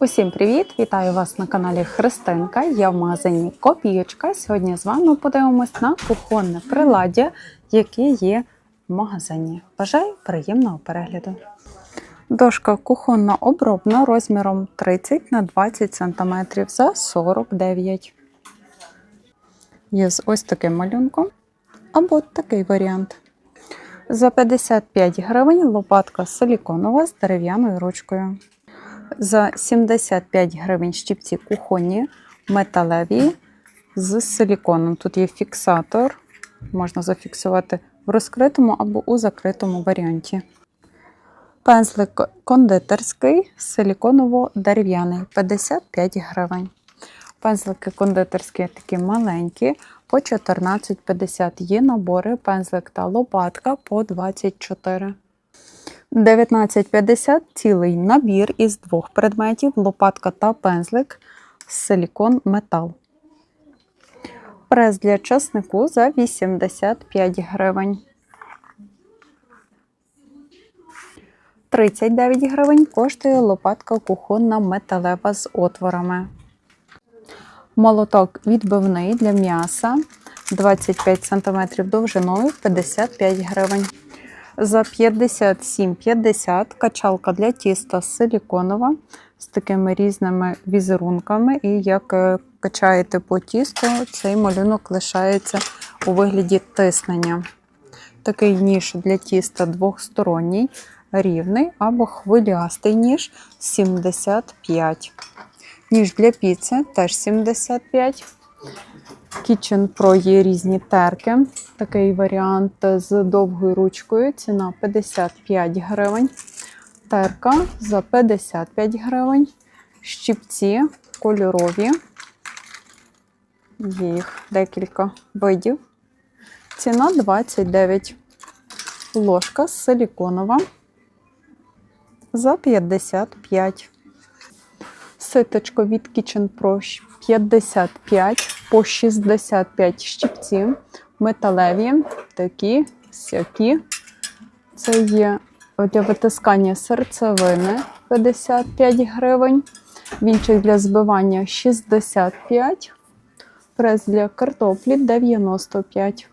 Усім привіт! Вітаю вас на каналі Христинка. Я в магазині Копієчка. Сьогодні з вами подивимось на кухонне приладдя, яке є в магазині. Бажаю приємного перегляду. Дошка кухонна обробна розміром 30 на 20 см за 49. Є з ось таким малюнком або такий варіант. За 55 гривень лопатка силіконова з дерев'яною ручкою. За 75 гривень щипці кухонні, металеві з силіконом. Тут є фіксатор, можна зафіксувати в розкритому або у закритому варіанті. Пензлик кондитерський силіконово-дерев'яний 55 гривень. Пензлики кондитерські такі маленькі по 14,50 є набори пензлик та лопатка по 24. 19,50 цілий набір із двох предметів: лопатка та пензлик, силікон метал. Прес для часнику за 85 гривень. 39 гривень коштує лопатка кухонна металева з отворами. Молоток відбивний для м'яса 25 см довжиною 55 гривень. За 57,50 качалка для тіста силіконова з такими різними візерунками. І як е, качаєте по тісту, цей малюнок лишається у вигляді тиснення. Такий ніж для тіста двохсторонній, рівний або хвилястий ніж 75. Ніж для піци теж 75. Kitchen Pro є різні терки. Такий варіант з довгою ручкою. Ціна 55 гривень. Терка за 55 гривень. Щипці кольорові. Є їх декілька видів. Ціна 29. Ложка силіконова за 55. Ситочко від Kitchen Pro 55 по 65 щипців. Металеві, такі, сякі. Це є для витискання серцевини 55 гривень. Вінчик для збивання 65. Прес для картоплі 95.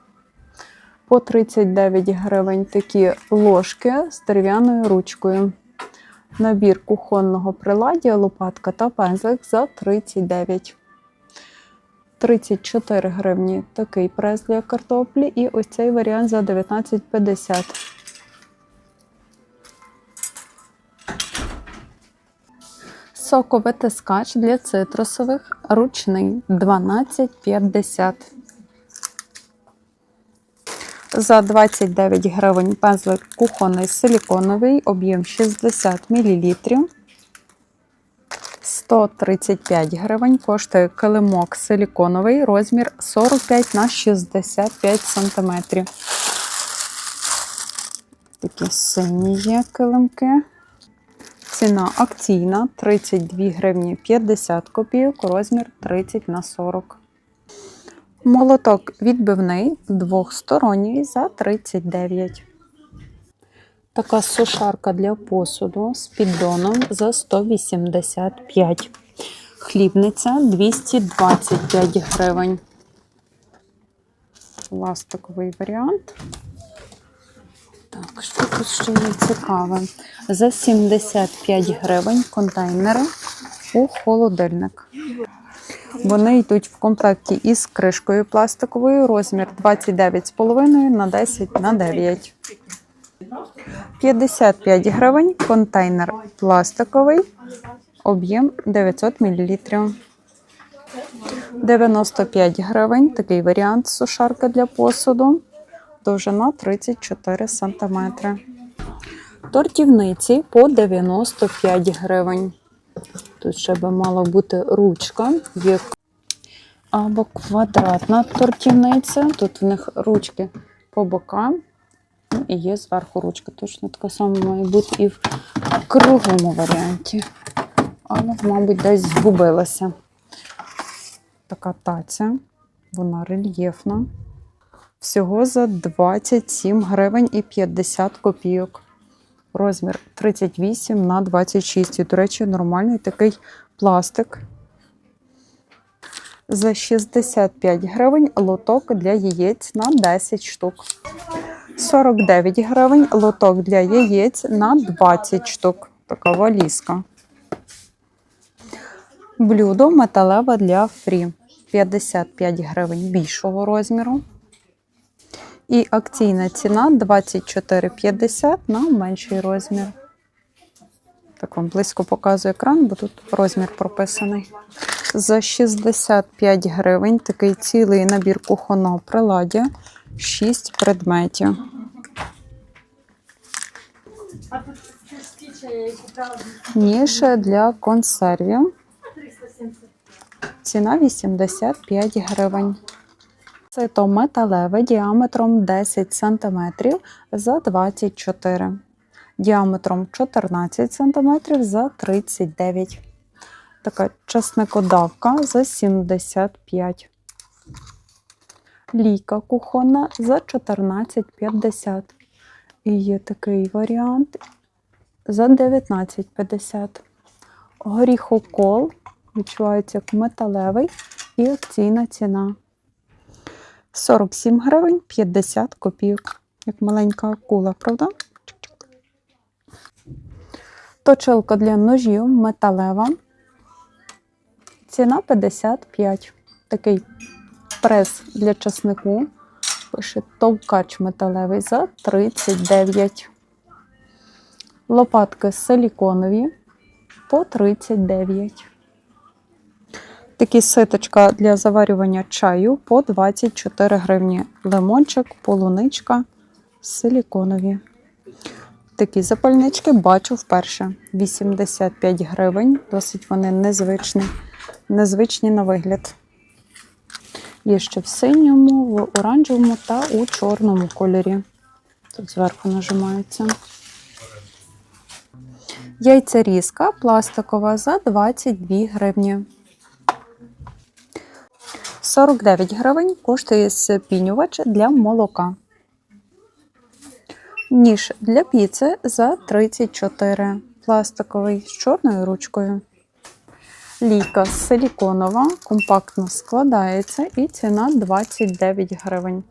По 39 гривень такі ложки з дерев'яною ручкою. Набір кухонного приладдя, лопатка та пензлик за 39. 34 гривні такий прес для картоплі. І ось цей варіант за 19,50. Соковитискач для цитрусових ручний 12,50. За 29 гривень пензлик кухонний силіконовий, об'єм 60 мл. 135 гривень коштує килимок силіконовий, розмір 45 на 65 см. Такі сині є килимки. Ціна акційна 32 гривні 50 копійок, розмір 30 на 40. Молоток відбивний двохсторонній за 39. Така сушарка для посуду з піддоном за 185. Хлібниця 225 гривень. Пластиковий варіант. Так, що тут ще є цікаве? За 75 гривень контейнери у холодильник. Вони йдуть в комплекті із кришкою пластиковою, розмір 29,5 на 10 на 9. 55 гривень, контейнер пластиковий, об'єм 900 мл. 95 гривень, такий варіант сушарка для посуду, довжина 34 см. Тортівниці по 95 гривень. Тут ще би мала бути ручка, є або квадратна тортівниця. Тут в них ручки по бокам. Ну, і є зверху ручка. Точно така сама має бути і в круглому варіанті. Але, мабуть, десь згубилася. Така таця, вона рельєфна. Всього за 27 гривень і 50 копійок. розмір 38 на 26. І, до речі, нормальний такий пластик. За 65 гривень лоток для яєць на 10 штук. 49 гривень лоток для яєць на 20 штук. Така валізка. Блюдо металеве для фрі. 55 гривень більшого розміру. І акційна ціна 24,50 на менший розмір. Так вам близько показує екран, бо тут розмір прописаний. За 65 гривень такий цілий набір кухонного приладдя. 6 предметів. Ніж для консервів. Ціна 85 гривень. Це то металеве діаметром 10 см за 24 діаметром 14 см за 39 Така часникодавка за 75 Лійка кухонна за 14,50 І є такий варіант за 19,50 Горіхокол відчувається як металевий і акційна ціна. 47 гривень 50 копійок. Як маленька акула, правда? Точилка для ножів металева. Ціна 55. Такий прес для часнику. Пише товкач металевий за 39. Лопатки силіконові по 39. Такі ситочка для заварювання чаю по 24 гривні. Лимончик, полуничка, силіконові. Такі запальнички бачу вперше. 85 гривень. Досить вони незвичні, незвичні на вигляд. Є ще в синьому, в оранжевому та у чорному кольорі. Тут зверху нажимається. Яйцерізка пластикова за 22 гривні. 49 гривень коштує спінювач для молока. Ніж для піци за 34 пластиковий з чорною ручкою. Лійка силіконова, компактно складається і ціна 29 гривень.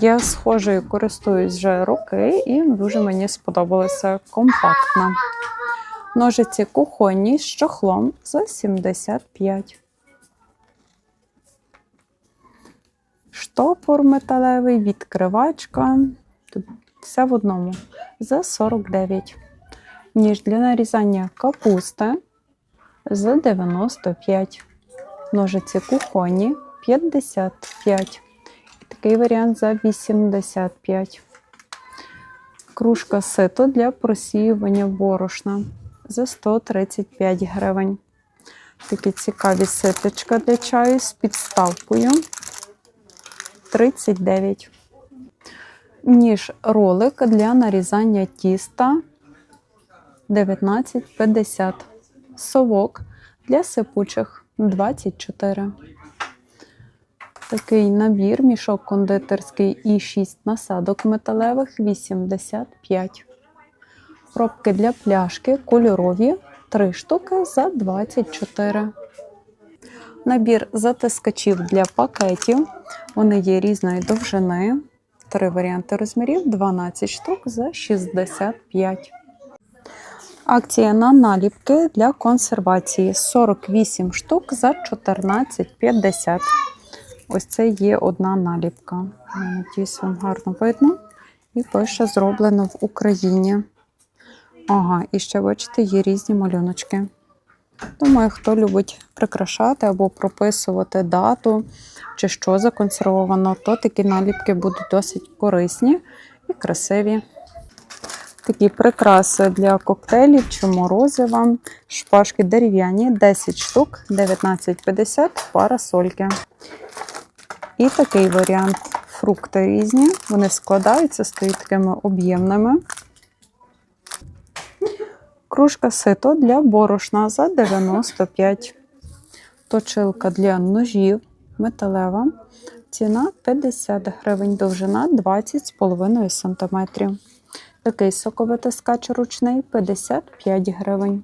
Я схожою користуюсь вже роки і дуже мені сподобалося компактно. Ножиці кухонні з чохлом за 75. Штопор металевий, відкривачка. Тут все в одному за 49. Ніж для нарізання капусти за 95. Ножиці кухонні 55. І Такий варіант за 85. Кружка сито для просіювання борошна за 135 гривень. Такі цікаві ситочка для чаю з підставкою 39. Ніж ролик для нарізання тіста 19,50. Совок для сипучих 24. Такий набір, мішок кондитерський і 6 насадок металевих 85. Пробки для пляшки кольорові 3 штуки за 24. Набір затискачів для пакетів. Вони є різної довжини. Три варіанти розмірів 12 штук за 65. Акція на наліпки для консервації 48 штук за 14,50. Ось це є одна наліпка. Надіюсь, вам гарно видно. І пише зроблено в Україні. Ага, і ще, бачите, є різні малюночки. Думаю, хто любить прикрашати або прописувати дату чи що законсервовано, то такі наліпки будуть досить корисні і красиві. Такі прикраси для коктейлів чи морозива. Шпажки дерев'яні, 10 штук, 19,50 парасольки. І такий варіант. Фрукти різні. Вони складаються, стають такими об'ємними. Кружка сито для борошна за 95. Точилка для ножів металева. Ціна 50 гривень, довжина 20,5 см. Такий соковитискач ручний 55 гривень.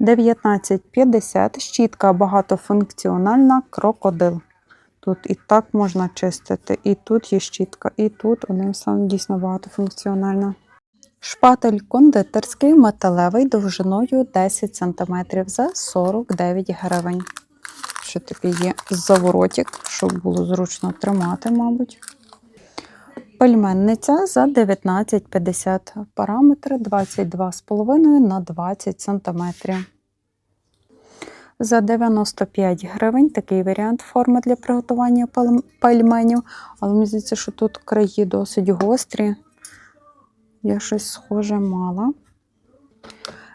19,50 щітка багатофункціональна крокодил. Тут і так можна чистити, і тут є щітка, і тут одним словом дійсно багатофункціональна. Шпатель кондитерський металевий довжиною 10 см за 49 гривень. Ще такий є заворотик, щоб було зручно тримати, мабуть. Пельменниця за 19,50 параметри 22,5 на 20 см. За 95 гривень такий варіант форми для приготування пельменів. Але мені здається, що тут краї досить гострі. Я щось схоже мала.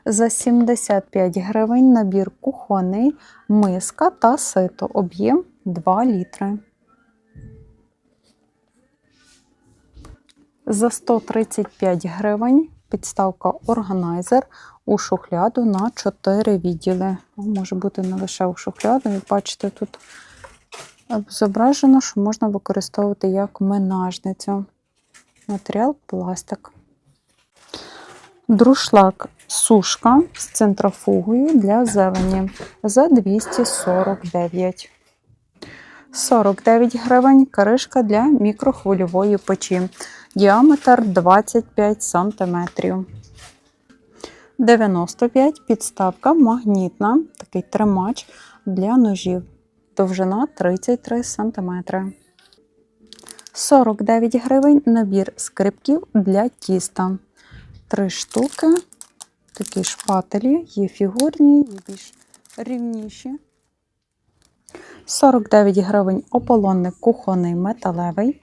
За 75 гривень набір кухонний, миска та сито. Об'єм 2 літри. За 135 гривень підставка органайзер у шухляду на 4 відділи. Може бути не лише у шухляду. Як бачите, тут зображено, що можна використовувати як менажницю. Матеріал пластик. Друшлак сушка з центрофугою для зелені за 249. 49 гривень кришка для мікрохвильової печі. Діаметр 25 см. 95 підставка магнітна, такий тримач для ножів. Довжина 33 см. 49 гривень набір скрипків для тіста. Три штуки. Такі шпателі, є фігурні, є більш рівніші. 49 гривень ополонник кухонний металевий.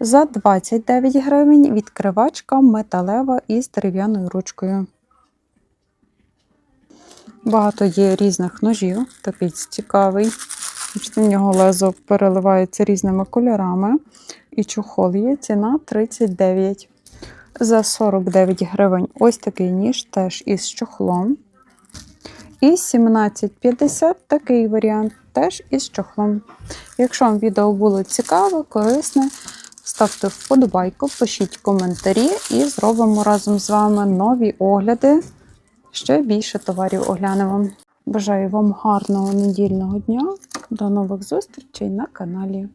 За 29 гривень відкривачка металева із дерев'яною ручкою. Багато є різних ножів, такий цікавий. В нього лезо переливається різними кольорами. І чохол є ціна 39. За 49 гривень ось такий ніж теж із чохлом. І 17,50 такий варіант теж із чохлом. Якщо вам відео було цікаве, корисне, ставте вподобайку, пишіть коментарі і зробимо разом з вами нові огляди. Ще більше товарів оглянемо. Бажаю вам гарного недільного дня. До нових зустрічей на каналі.